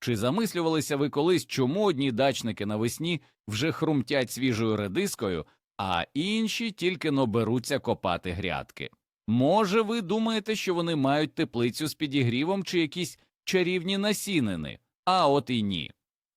Чи замислювалися ви колись, чому одні дачники навесні вже хрумтять свіжою редискою, а інші тільки но беруться копати грядки? Може, ви думаєте, що вони мають теплицю з підігрівом чи якісь чарівні насінини? А от і ні.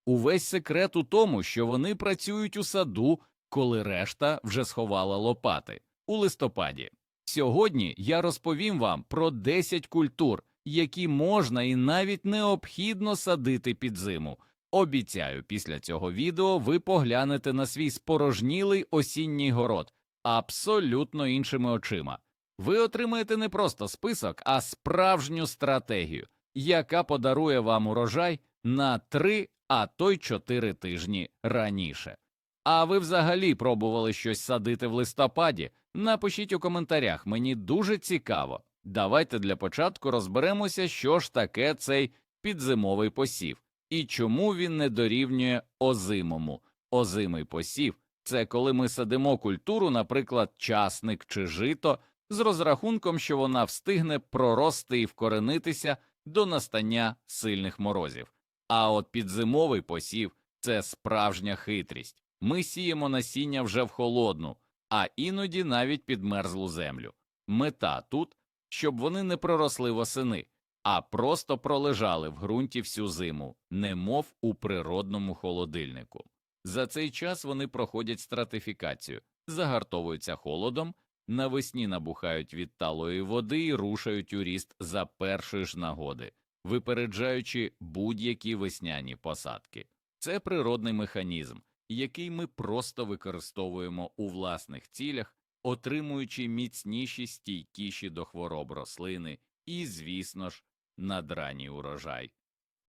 Увесь секрет у тому, що вони працюють у саду, коли решта вже сховала лопати у листопаді. Сьогодні я розповім вам про 10 культур, які можна і навіть необхідно садити під зиму. Обіцяю, після цього відео ви поглянете на свій спорожнілий осінній город абсолютно іншими очима. Ви отримаєте не просто список, а справжню стратегію, яка подарує вам урожай на 3, а то й 4 тижні раніше. А ви взагалі пробували щось садити в листопаді? Напишіть у коментарях, мені дуже цікаво. Давайте для початку розберемося, що ж таке цей підзимовий посів і чому він не дорівнює озимому. Озимий посів це коли ми садимо культуру, наприклад, часник чи жито, з розрахунком, що вона встигне прорости і вкоренитися до настання сильних морозів. А от підзимовий посів це справжня хитрість. Ми сіємо насіння вже в холодну, а іноді навіть підмерзлу землю. Мета тут, щоб вони не проросли восени, а просто пролежали в ґрунті всю зиму, немов у природному холодильнику. За цей час вони проходять стратифікацію, загартовуються холодом, навесні набухають від талої води і рушають у ріст за першої ж нагоди, випереджаючи будь-які весняні посадки. Це природний механізм, який ми просто використовуємо у власних цілях, отримуючи міцніші, стійкіші до хвороб рослини і, звісно ж, надранній урожай.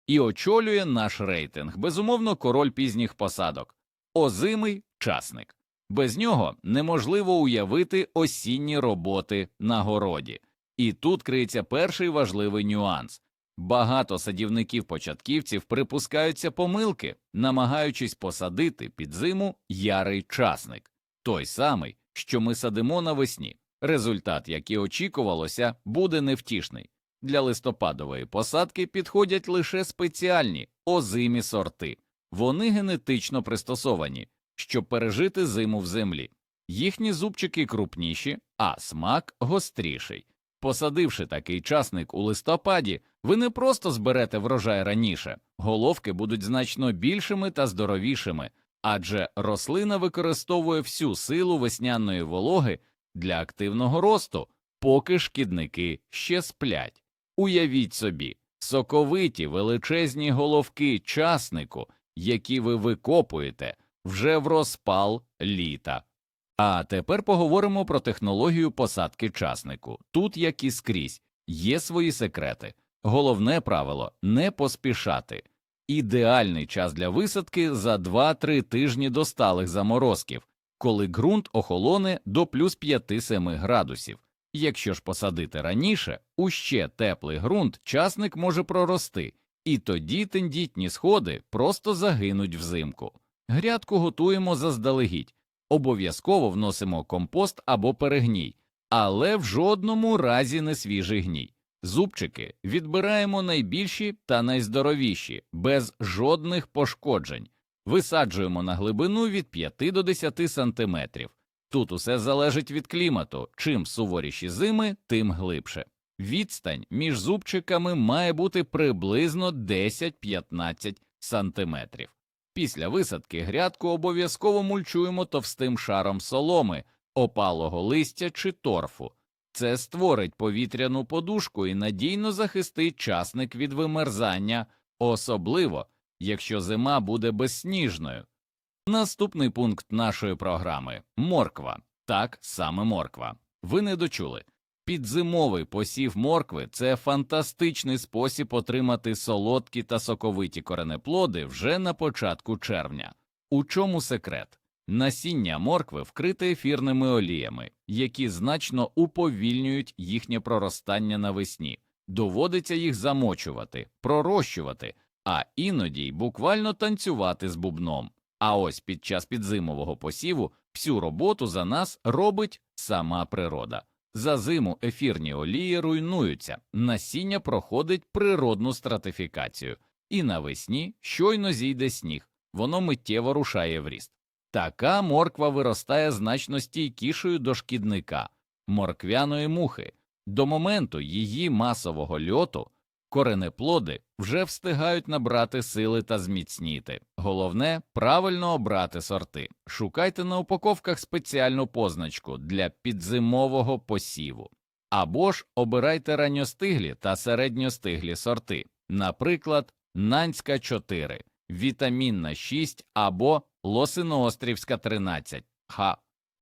І очолює наш рейтинг, безумовно, король пізніх посадок озимий часник. Без нього неможливо уявити осінні роботи на городі. І тут криється перший важливий нюанс. Багато садівників-початківців припускаються помилки, намагаючись посадити під зиму ярий часник, той самий, що ми садимо навесні. Результат, як і очікувалося, буде невтішний. Для листопадової посадки підходять лише спеціальні озимі сорти. Вони генетично пристосовані, щоб пережити зиму в землі. Їхні зубчики крупніші, а смак гостріший. Посадивши такий часник у листопаді, ви не просто зберете врожай раніше, головки будуть значно більшими та здоровішими, адже рослина використовує всю силу весняної вологи для активного росту, поки шкідники ще сплять. Уявіть собі, соковиті величезні головки часнику, які ви викопуєте вже в розпал літа. А тепер поговоримо про технологію посадки часнику. Тут, як і скрізь, є свої секрети. Головне правило не поспішати. Ідеальний час для висадки за 2-3 тижні до сталих заморозків, коли ґрунт охолоне до плюс 5-7 градусів. Якщо ж посадити раніше, у ще теплий ґрунт часник може прорости, і тоді тендітні сходи просто загинуть взимку. Грядку готуємо заздалегідь, обов'язково вносимо компост або перегній, але в жодному разі не свіжий гній. Зубчики відбираємо найбільші та найздоровіші, без жодних пошкоджень, висаджуємо на глибину від 5 до 10 сантиметрів. Тут усе залежить від клімату. Чим суворіші зими, тим глибше. Відстань між зубчиками має бути приблизно 10-15 сантиметрів. Після висадки грядку обов'язково мульчуємо товстим шаром соломи, опалого листя чи торфу. Це створить повітряну подушку і надійно захистить часник від вимерзання, особливо якщо зима буде безсніжною. Наступний пункт нашої програми морква. Так, саме морква. Ви не дочули. Підзимовий посів моркви це фантастичний спосіб отримати солодкі та соковиті коренеплоди вже на початку червня. У чому секрет? Насіння моркви вкрите ефірними оліями, які значно уповільнюють їхнє проростання навесні, доводиться їх замочувати, пророщувати, а іноді й буквально танцювати з бубном. А ось під час підзимового посіву всю роботу за нас робить сама природа. За зиму ефірні олії руйнуються, насіння проходить природну стратифікацію, і навесні щойно зійде сніг, воно миттєво рушає в ріст. Така морква виростає значно стійкішою до шкідника, морквяної мухи. До моменту її масового льоту коренеплоди вже встигають набрати сили та зміцніти. Головне правильно обрати сорти. Шукайте на упаковках спеціальну позначку для підзимового посіву. Або ж обирайте ранньостиглі та середньостиглі сорти, наприклад, Нанська 4, Вітамінна 6 або Лосиноострівська 13. Ха.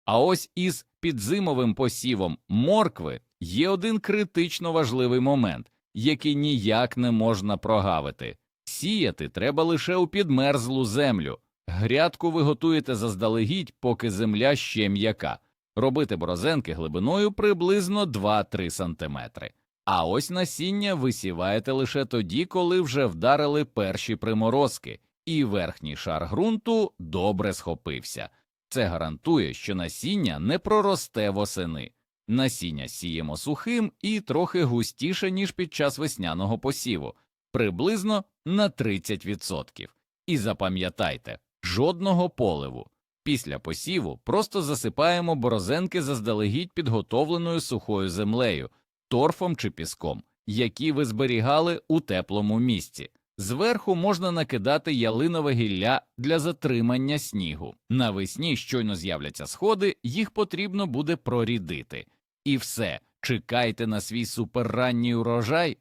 А ось із підзимовим посівом моркви є один критично важливий момент, який ніяк не можна прогавити. Сіяти треба лише у підмерзлу землю. Грядку ви готуєте заздалегідь, поки земля ще м'яка. Робити борозенки глибиною приблизно 2-3 см. А ось насіння висіваєте лише тоді, коли вже вдарили перші приморозки, і верхній шар ґрунту добре схопився. Це гарантує, що насіння не проросте восени. Насіння сіємо сухим і трохи густіше, ніж під час весняного посіву, приблизно на 30%. І запам'ятайте, жодного поливу. Після посіву просто засипаємо борозенки заздалегідь підготовленою сухою землею, торфом чи піском, які ви зберігали у теплому місці. Зверху можна накидати ялинове гілля для затримання снігу. Навесні щойно з'являться сходи, їх потрібно буде прорідити. І все, чекайте на свій суперранній урожай.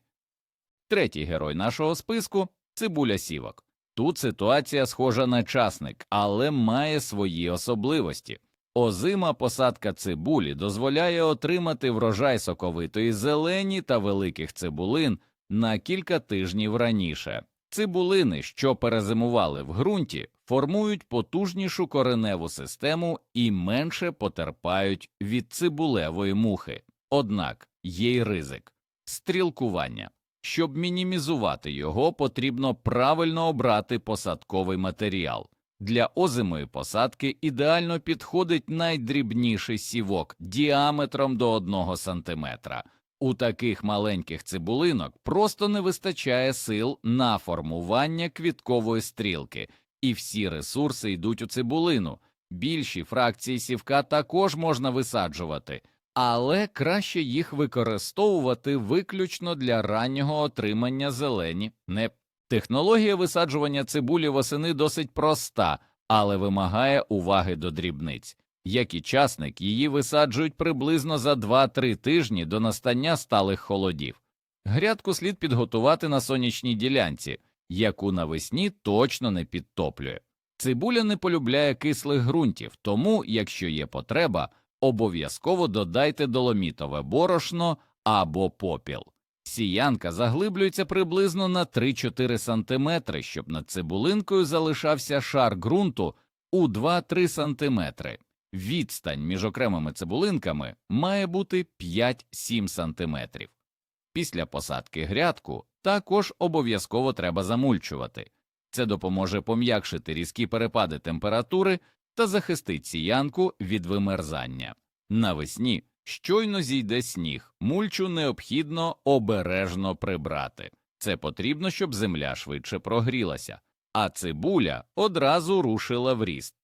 Третій герой нашого списку цибуля сівок. Тут ситуація схожа на часник, але має свої особливості. Озима посадка цибулі дозволяє отримати врожай соковитої зелені та великих цибулин на кілька тижнів раніше. Цибулини, що перезимували в ґрунті, формують потужнішу кореневу систему і менше потерпають від цибулевої мухи. Однак є й ризик стрілкування. Щоб мінімізувати його, потрібно правильно обрати посадковий матеріал. Для озимої посадки ідеально підходить найдрібніший сівок діаметром до 1 см. У таких маленьких цибулинок просто не вистачає сил на формування квіткової стрілки, і всі ресурси йдуть у цибулину. Більші фракції сівка також можна висаджувати, але краще їх використовувати виключно для раннього отримання зелені. Не технологія висаджування цибулі восени досить проста, але вимагає уваги до дрібниць. Як і часник, її висаджують приблизно за 2-3 тижні до настання сталих холодів. Грядку слід підготувати на сонячній ділянці, яку навесні точно не підтоплює. Цибуля не полюбляє кислих ґрунтів, тому, якщо є потреба, обов'язково додайте доломітове борошно або попіл. Сіянка заглиблюється приблизно на 3-4 см, щоб над цибулинкою залишався шар ґрунту у 2-3 см. Відстань між окремими цибулинками має бути 5-7 см. Після посадки грядку також обов'язково треба замульчувати. Це допоможе пом'якшити різкі перепади температури та захистить сіянку від вимерзання. Навесні щойно зійде сніг, мульчу необхідно обережно прибрати. Це потрібно, щоб земля швидше прогрілася, а цибуля одразу рушила в ріст.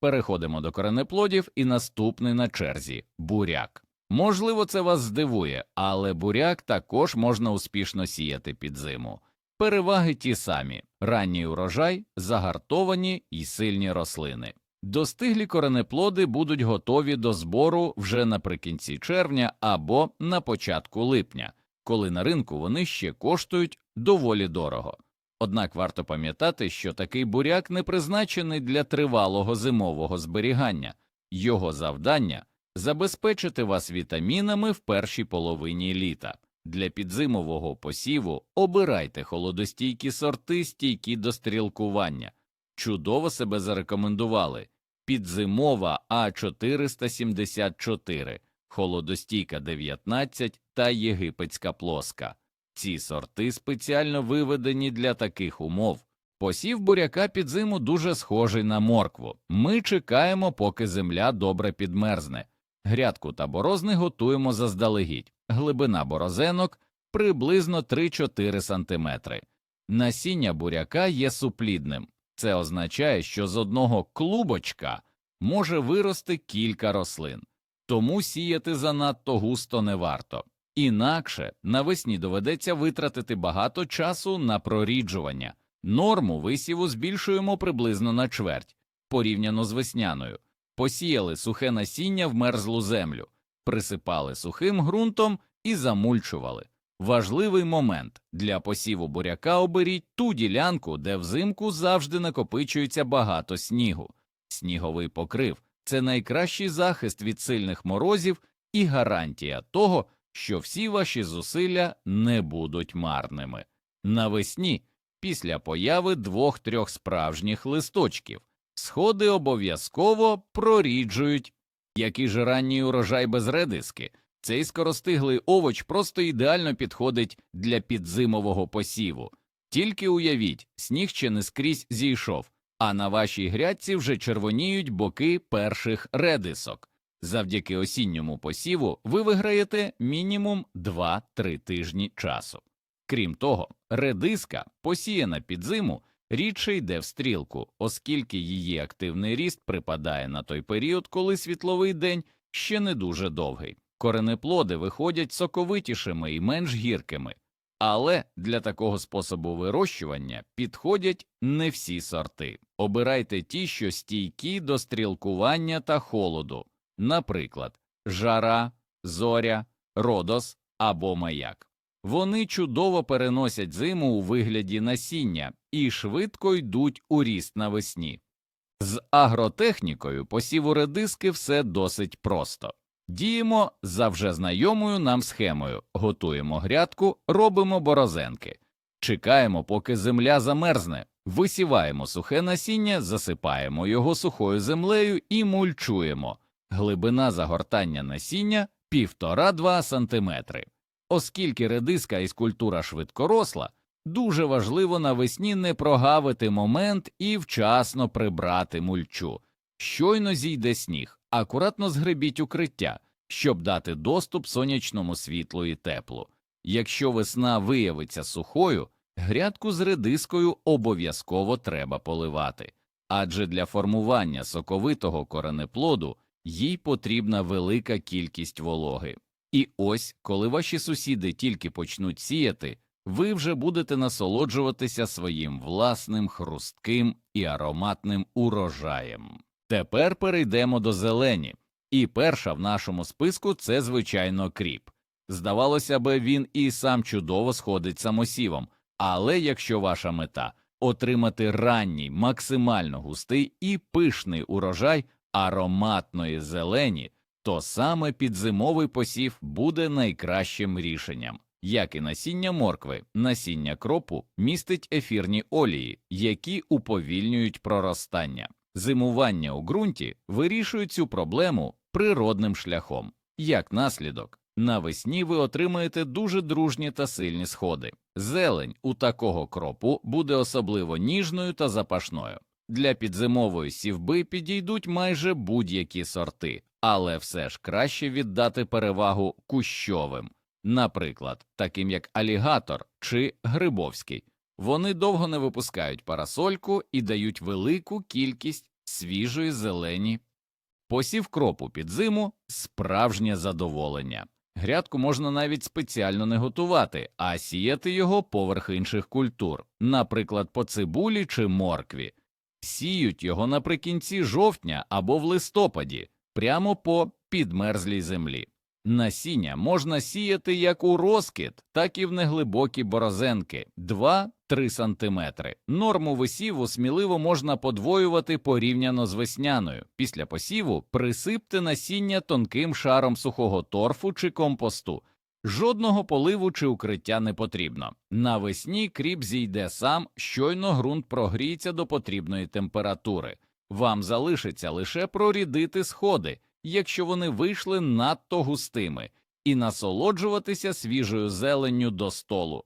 Переходимо до коренеплодів і наступний на черзі буряк. Можливо, це вас здивує, але буряк також можна успішно сіяти під зиму. Переваги ті самі ранній урожай, загартовані і сильні рослини. Достиглі коренеплоди будуть готові до збору вже наприкінці червня або на початку липня, коли на ринку вони ще коштують доволі дорого. Однак варто пам'ятати, що такий буряк не призначений для тривалого зимового зберігання, його завдання забезпечити вас вітамінами в першій половині літа. Для підзимового посіву обирайте холодостійкі сорти, стійкі до стрілкування. Чудово себе зарекомендували підзимова А474, холодостійка 19 та єгипетська плоска. Ці сорти спеціально виведені для таких умов. Посів буряка під зиму дуже схожий на моркву. Ми чекаємо, поки земля добре підмерзне. Грядку та борозни готуємо заздалегідь. Глибина борозенок приблизно 3-4 см. Насіння буряка є суплідним. Це означає, що з одного клубочка може вирости кілька рослин, тому сіяти занадто густо не варто. Інакше навесні доведеться витратити багато часу на проріджування. Норму висіву збільшуємо приблизно на чверть, порівняно з весняною. Посіяли сухе насіння в мерзлу землю, присипали сухим ґрунтом і замульчували. Важливий момент для посіву буряка оберіть ту ділянку, де взимку завжди накопичується багато снігу. Сніговий покрив це найкращий захист від сильних морозів і гарантія того, що всі ваші зусилля не будуть марними. Навесні, після появи двох-трьох справжніх листочків, сходи обов'язково проріджують. Який же ранній урожай без редиски? Цей скоростиглий овоч просто ідеально підходить для підзимового посіву. Тільки уявіть, сніг ще не скрізь зійшов, а на вашій грядці вже червоніють боки перших редисок. Завдяки осінньому посіву ви виграєте мінімум 2-3 тижні часу. Крім того, редиска, посіяна під зиму, рідше йде в стрілку, оскільки її активний ріст припадає на той період, коли світловий день ще не дуже довгий. Коренеплоди виходять соковитішими і менш гіркими, але для такого способу вирощування підходять не всі сорти. Обирайте ті, що стійкі до стрілкування та холоду, наприклад, жара, зоря, родос або маяк. Вони чудово переносять зиму у вигляді насіння і швидко йдуть у ріст навесні. З агротехнікою посіву редиски все досить просто. Діємо за вже знайомою нам схемою, готуємо грядку, робимо борозенки, чекаємо, поки земля замерзне, висіваємо сухе насіння, засипаємо його сухою землею і мульчуємо. Глибина загортання насіння 1,5-2 см. Оскільки редиска із культура швидкоросла, дуже важливо навесні не прогавити момент і вчасно прибрати мульчу. Щойно зійде сніг, акуратно згребіть укриття, щоб дати доступ сонячному світлу і теплу. Якщо весна виявиться сухою, грядку з редискою обов'язково треба поливати, адже для формування соковитого коренеплоду їй потрібна велика кількість вологи. І ось, коли ваші сусіди тільки почнуть сіяти, ви вже будете насолоджуватися своїм власним хрустким і ароматним урожаєм. Тепер перейдемо до зелені, і перша в нашому списку це, звичайно, кріп. Здавалося би, він і сам чудово сходить самосівом, але якщо ваша мета отримати ранній, максимально густий і пишний урожай ароматної зелені, то саме підзимовий посів буде найкращим рішенням. Як і насіння моркви, насіння кропу містить ефірні олії, які уповільнюють проростання. Зимування у ґрунті вирішує цю проблему природним шляхом. Як наслідок, навесні ви отримаєте дуже дружні та сильні сходи. Зелень у такого кропу буде особливо ніжною та запашною. Для підзимової сівби підійдуть майже будь-які сорти, але все ж краще віддати перевагу кущовим, наприклад, таким як алігатор чи грибовський. Вони довго не випускають парасольку і дають велику кількість свіжої зелені. Посів кропу під зиму справжнє задоволення. Грядку можна навіть спеціально не готувати, а сіяти його поверх інших культур, наприклад, по цибулі чи моркві. Сіють його наприкінці жовтня або в листопаді, прямо по підмерзлій землі. Насіння можна сіяти як у розкид, так і в неглибокі борозенки 2-3 см. Норму висіву сміливо можна подвоювати порівняно з весняною. Після посіву присипте насіння тонким шаром сухого торфу чи компосту. Жодного поливу чи укриття не потрібно. Навесні кріп зійде сам, щойно ґрунт прогріється до потрібної температури. Вам залишиться лише прорідити сходи, якщо вони вийшли надто густими, і насолоджуватися свіжою зеленню до столу.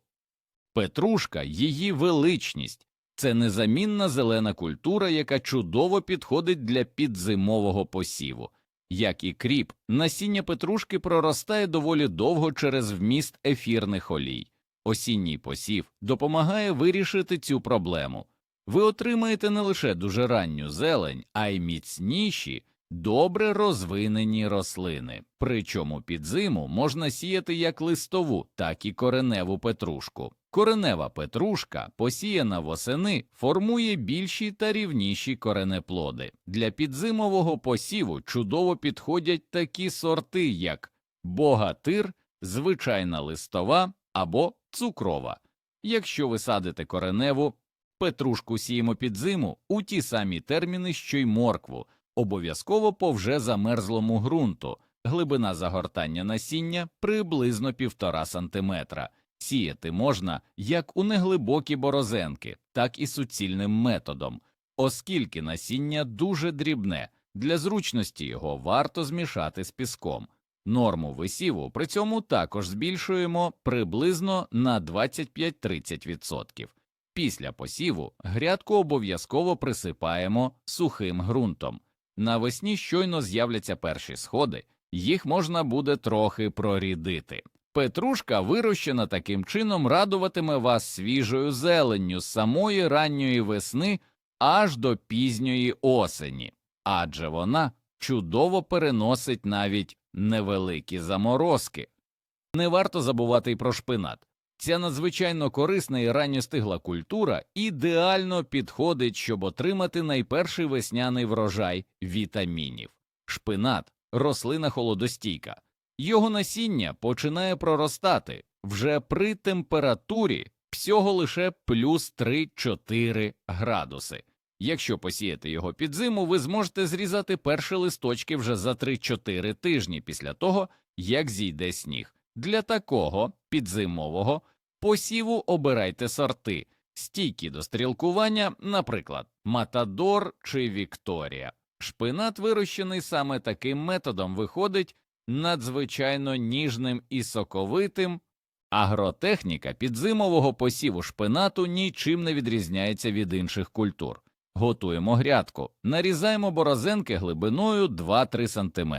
Петрушка, її величність це незамінна зелена культура, яка чудово підходить для підзимового посіву. Як і кріп, насіння петрушки проростає доволі довго через вміст ефірних олій. Осінній посів допомагає вирішити цю проблему. Ви отримаєте не лише дуже ранню зелень, а й міцніші, добре розвинені рослини. Причому під зиму можна сіяти як листову, так і кореневу петрушку. Коренева петрушка, посіяна восени, формує більші та рівніші коренеплоди. Для підзимового посіву чудово підходять такі сорти, як богатир, звичайна листова або цукрова. Якщо ви садите кореневу, петрушку сіємо під зиму у ті самі терміни, що й моркву, обов'язково по вже замерзлому ґрунту, глибина загортання насіння приблизно півтора сантиметра. Сіяти можна як у неглибокі борозенки, так і суцільним методом, оскільки насіння дуже дрібне, для зручності його варто змішати з піском. Норму висіву при цьому також збільшуємо приблизно на 25-30%. Після посіву грядку обов'язково присипаємо сухим ґрунтом. Навесні щойно з'являться перші сходи, їх можна буде трохи прорідити. Петрушка, вирощена таким чином, радуватиме вас свіжою зеленню з самої ранньої весни аж до пізньої осені, адже вона чудово переносить навіть невеликі заморозки. Не варто забувати й про шпинат. Ця надзвичайно корисна і ранньостигла культура ідеально підходить, щоб отримати найперший весняний врожай вітамінів. Шпинат рослина холодостійка. Його насіння починає проростати вже при температурі всього лише плюс 3-4 градуси. Якщо посіяти його під зиму, ви зможете зрізати перші листочки вже за 3-4 тижні після того, як зійде сніг. Для такого підзимового посіву обирайте сорти, стійкі до стрілкування, наприклад, Матадор чи Вікторія. Шпинат, вирощений саме таким методом, виходить надзвичайно ніжним і соковитим. Агротехніка підзимового посіву шпинату нічим не відрізняється від інших культур. Готуємо грядку, нарізаємо борозенки глибиною 2-3 см.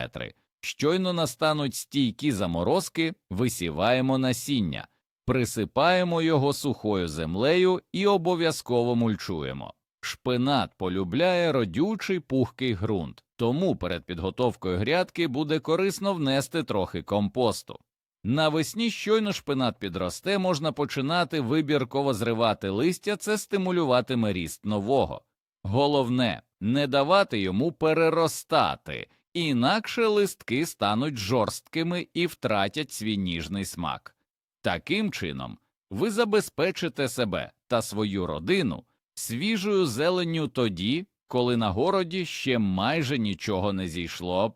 Щойно настануть стійкі заморозки, висіваємо насіння, присипаємо його сухою землею і обов'язково мульчуємо. Шпинат полюбляє родючий пухкий ґрунт, тому перед підготовкою грядки буде корисно внести трохи компосту. Навесні щойно шпинат підросте, можна починати вибірково зривати листя, це стимулюватиме ріст нового. Головне не давати йому переростати, інакше листки стануть жорсткими і втратять свій ніжний смак. Таким чином, ви забезпечите себе та свою родину свіжою зеленню тоді, коли на городі ще майже нічого не зійшло.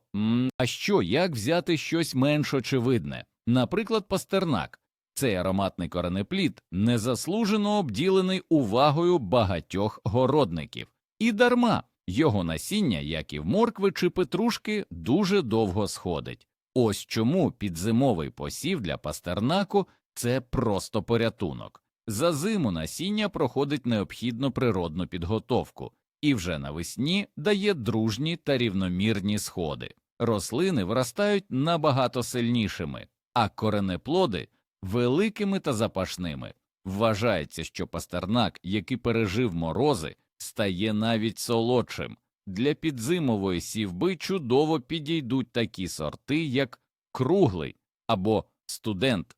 А що, як взяти щось менш очевидне? Наприклад, пастернак. Цей ароматний коренеплід незаслужено обділений увагою багатьох городників. І дарма його насіння, як і в моркви чи петрушки, дуже довго сходить. Ось чому підзимовий посів для пастернаку це просто порятунок. За зиму насіння проходить необхідну природну підготовку і вже навесні дає дружні та рівномірні сходи. Рослини виростають набагато сильнішими, а коренеплоди великими та запашними. Вважається, що пастернак, який пережив морози, стає навіть солодшим. Для підзимової сівби чудово підійдуть такі сорти, як круглий або студент.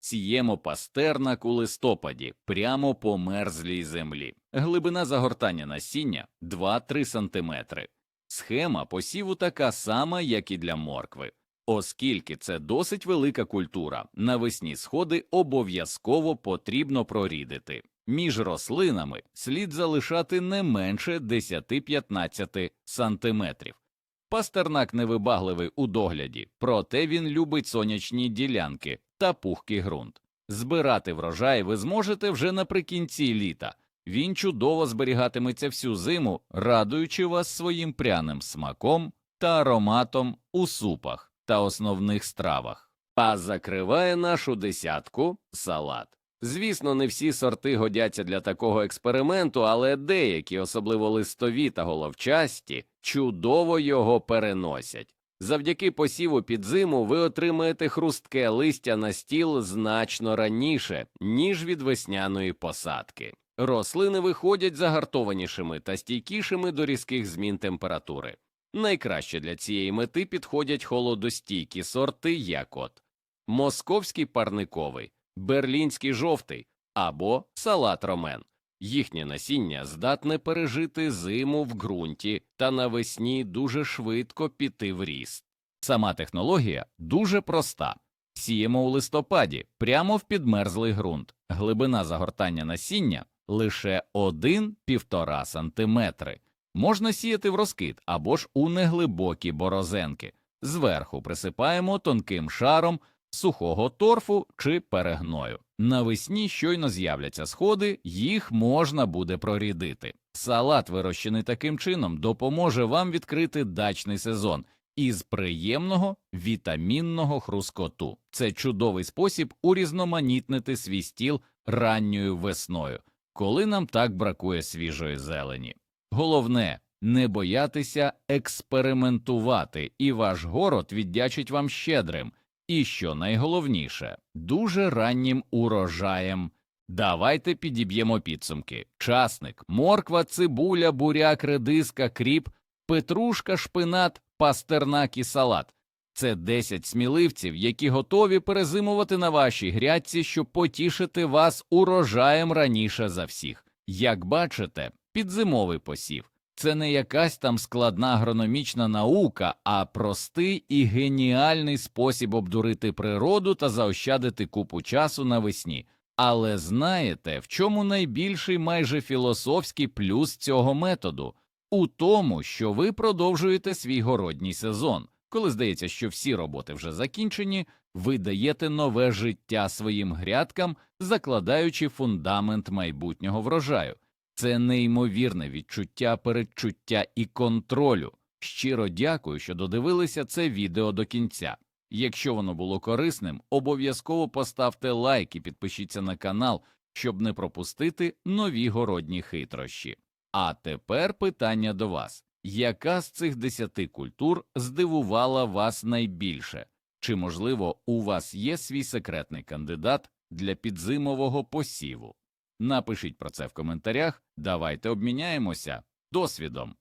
Сіємо пастернак у листопаді прямо по мерзлій землі. Глибина загортання насіння 2-3 см. Схема посіву така сама, як і для моркви. Оскільки це досить велика культура, навесні сходи обов'язково потрібно прорідити. Між рослинами слід залишати не менше 10-15 сантиметрів. Пастернак невибагливий у догляді, проте він любить сонячні ділянки та пухкий ґрунт. Збирати врожай ви зможете вже наприкінці літа. Він чудово зберігатиметься всю зиму, радуючи вас своїм пряним смаком та ароматом у супах та основних стравах. А закриває нашу десятку салат. Звісно, не всі сорти годяться для такого експерименту, але деякі, особливо листові та головчасті, чудово його переносять. Завдяки посіву під зиму ви отримаєте хрустке листя на стіл значно раніше, ніж від весняної посадки. Рослини виходять загартованішими та стійкішими до різких змін температури. Найкраще для цієї мети підходять холодостійкі сорти, як от московський парниковий, берлінський жовтий або салат ромен. Їхнє насіння здатне пережити зиму в ґрунті та навесні дуже швидко піти в ріст. Сама технологія дуже проста. Сіємо у листопаді прямо в підмерзлий ґрунт. Глибина загортання насіння лише 1-1,5 сантиметри. Можна сіяти в розкид або ж у неглибокі борозенки. Зверху присипаємо тонким шаром сухого торфу чи перегною. Навесні щойно з'являться сходи, їх можна буде прорідити. Салат, вирощений таким чином, допоможе вам відкрити дачний сезон із приємного вітамінного хрускоту. Це чудовий спосіб урізноманітнити свій стіл ранньою весною, коли нам так бракує свіжої зелені. Головне не боятися експериментувати, і ваш город віддячить вам щедрим. І що найголовніше, дуже раннім урожаєм. Давайте підіб'ємо підсумки: часник, морква, цибуля, буряк, редиска, кріп, петрушка, шпинат, пастернак і салат. Це 10 сміливців, які готові перезимувати на вашій грядці, щоб потішити вас урожаєм раніше за всіх. Як бачите, підзимовий посів це не якась там складна агрономічна наука, а простий і геніальний спосіб обдурити природу та заощадити купу часу навесні. Але знаєте, в чому найбільший майже філософський плюс цього методу? У тому, що ви продовжуєте свій городній сезон. Коли здається, що всі роботи вже закінчені, ви даєте нове життя своїм грядкам, закладаючи фундамент майбутнього врожаю. Це неймовірне відчуття передчуття і контролю. Щиро дякую, що додивилися це відео до кінця. Якщо воно було корисним, обов'язково поставте лайк і підпишіться на канал, щоб не пропустити нові городні хитрощі. А тепер питання до вас: яка з цих десяти культур здивувала вас найбільше? Чи, можливо, у вас є свій секретний кандидат для підзимового посіву? Напишіть про це в коментарях, давайте обміняємося досвідом.